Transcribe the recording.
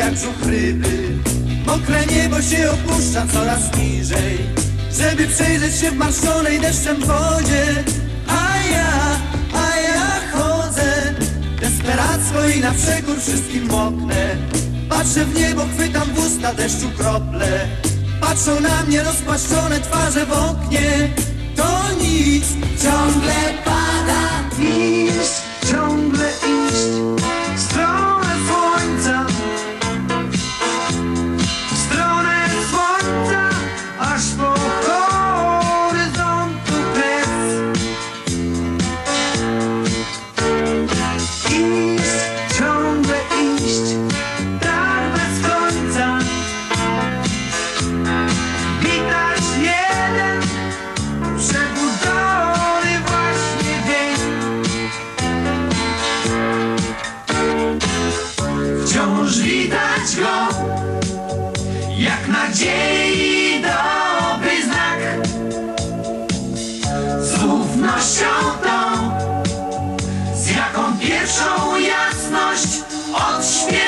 brzuch ryby Mokre niebo się opuszcza coraz niżej. Żeby przejrzeć się w marszczonej deszczem wodzie. A ja, a ja chodzę Desperacko i na przekór wszystkim moknę. Patrzę w niebo, chwytam w usta deszczu krople. Patrzą na mnie rozpłaszczone twarze w oknie. To nic, ciągle Witarz jeden przebudzony właśnie dzień. Wciąż widać go jak nadziei dobry znak. Z ufnością tą, z jaką pierwszą jasność odświeża